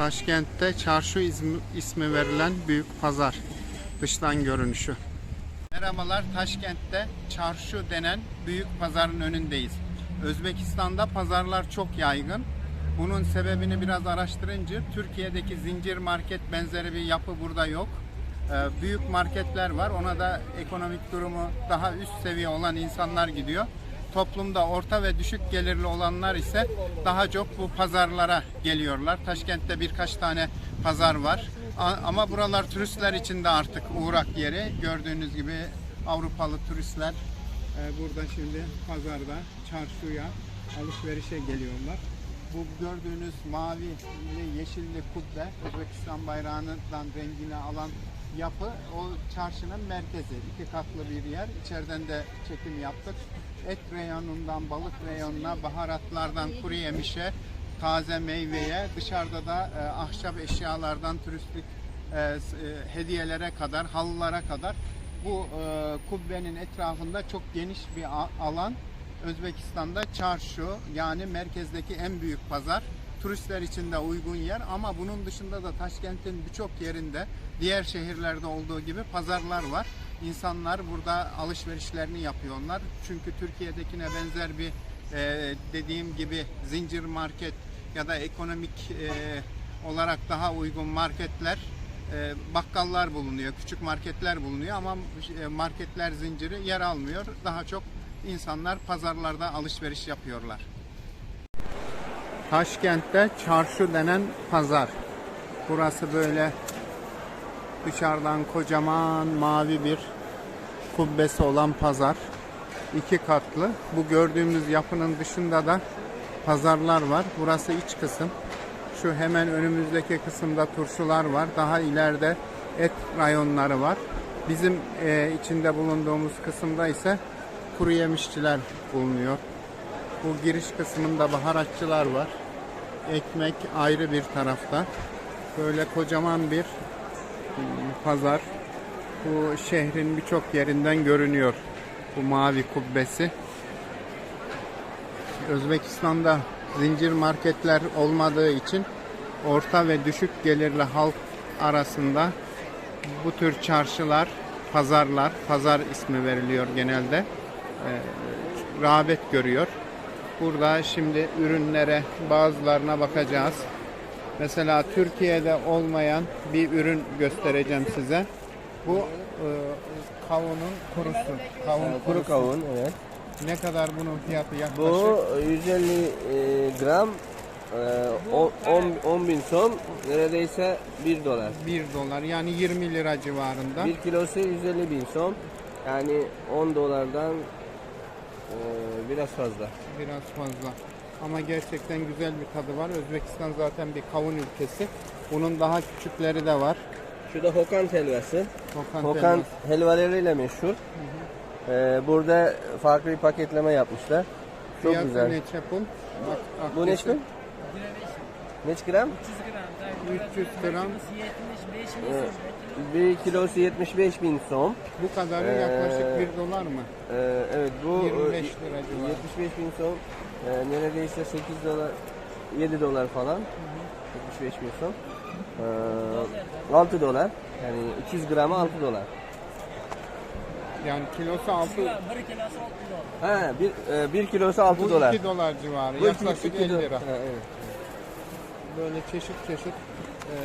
Taşkent'te çarşı ismi, ismi verilen büyük pazar. Dıştan görünüşü. Merhabalar Taşkent'te çarşı denen büyük pazarın önündeyiz. Özbekistan'da pazarlar çok yaygın. Bunun sebebini biraz araştırınca Türkiye'deki zincir market benzeri bir yapı burada yok. Ee, Büyük marketler var. Ona da ekonomik durumu daha üst seviye olan insanlar gidiyor. Toplumda orta ve düşük gelirli olanlar ise daha çok bu pazarlara geliyorlar. Taşkent'te birkaç tane pazar var. Ama buralar turistler için de artık uğrak yeri. Gördüğünüz gibi Avrupalı turistler e, burada şimdi pazarda, çarşıya alışverişe geliyorlar. Bu gördüğünüz mavi, yeşilli kubbe, Özbekistan bayrağından rengini alan yapı o çarşının merkezi. İki katlı bir yer. İçeriden de çekim yaptık. Et reyonundan balık reyonuna, baharatlardan kuru yemişe, taze meyveye, dışarıda da e, ahşap eşyalardan turistik e, e, hediyelere kadar, halılara kadar bu e, kubbenin etrafında çok geniş bir alan. Özbekistan'da çarşı yani merkezdeki en büyük pazar. Turistler için de uygun yer ama bunun dışında da Taşkent'in birçok yerinde diğer şehirlerde olduğu gibi pazarlar var. İnsanlar burada alışverişlerini yapıyorlar. Çünkü Türkiye'dekine benzer bir e, dediğim gibi zincir market ya da ekonomik e, olarak daha uygun marketler e, bakkallar bulunuyor, küçük marketler bulunuyor ama e, marketler zinciri yer almıyor. Daha çok insanlar pazarlarda alışveriş yapıyorlar. Taşkent'te çarşı denen pazar. Burası böyle dışarıdan kocaman mavi bir kubbesi olan pazar. İki katlı. Bu gördüğümüz yapının dışında da pazarlar var. Burası iç kısım. Şu hemen önümüzdeki kısımda turşular var. Daha ileride et rayonları var. Bizim e, içinde bulunduğumuz kısımda ise kuru yemişçiler bulunuyor. Bu giriş kısmında baharatçılar var. Ekmek ayrı bir tarafta. Böyle kocaman bir hmm, pazar. Bu şehrin birçok yerinden görünüyor. Bu mavi kubbesi. Özbekistan'da zincir marketler olmadığı için orta ve düşük gelirli halk arasında bu tür çarşılar, pazarlar, pazar ismi veriliyor genelde. Ee, rağbet görüyor. Burada şimdi ürünlere bazılarına bakacağız. Mesela Türkiye'de olmayan bir ürün göstereceğim size. Bu e, kavunun kurusu. Kavun Kuru kurusu. kavun evet. Ne kadar bunun fiyatı yaklaşık? Bu 150 e, gram e, on- on- 10 bin son neredeyse 1 dolar. 1 dolar yani 20 lira civarında. 1 kilosu 150 bin son. Yani 10 dolardan e, biraz fazla. Biraz fazla. Ama gerçekten güzel bir tadı var. Özbekistan zaten bir kavun ülkesi. Bunun daha küçükleri de var. Şu da Hokan helvası. Hokan, Hokan helvası. helvalarıyla meşhur. E, burada farklı bir paketleme yapmışlar. Çok Fiyatı güzel. ne çapın? Bak, bak, Bu ne kesin. için? Neç gram? 300 gram. 1 kilosu 75 bin son. Bu kadarı Ee, yaklaşık 1 dolar mı? Ee, evet bu 25 e, lira civarı. 75 bin son e, neredeyse 8 dolar 7 dolar falan 75 bin son Ee, 6 dolar yani 200 gramı 6 dolar Yani kilosu 6 ha, bir, e, bir kilosu 6 bu dolar 2 dolar civarı. Bu yaklaşık iki 50 do- lira. Ha, evet. Böyle çeşit çeşit e,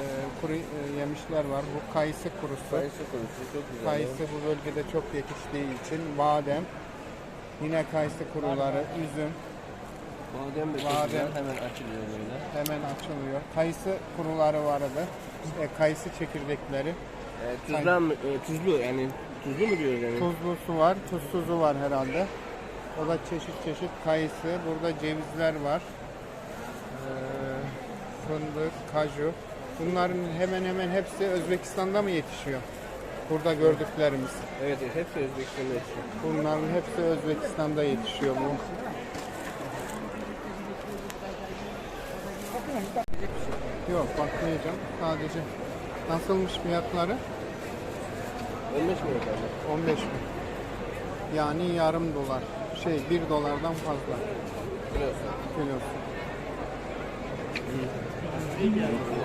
kuru e, yemişler var. Bu kayısı kurusu. Kayısı kurusu çok güzel Kayısı bu bölgede çok yetiştiği için badem, yine kayısı kuruları, üzüm badem de çok Badem. güzel hemen açılıyor böyle hemen açılıyor. Kayısı kuruları vardı. E, kayısı çekirdekleri. e, tuzdan, e, tuzlu yani tuzlu mu diyoruz yani Tuzlu su var, tuzsuzu var herhalde. O da çeşit çeşit kayısı. Burada cevizler var. Ee, fındık, kaju. Bunların hemen hemen hepsi Özbekistan'da mı yetişiyor? Burada gördüklerimiz. evet, hepsi Özbekistan'da yetişiyor Bunların hepsi Özbekistan'da yetişiyor bu. Yok bakmayacağım. Sadece nasılmış fiyatları? 15 mi efendim? 15 bin. Yani yarım dolar. Şey 1 dolardan fazla Kilosu. kilosu. Ah,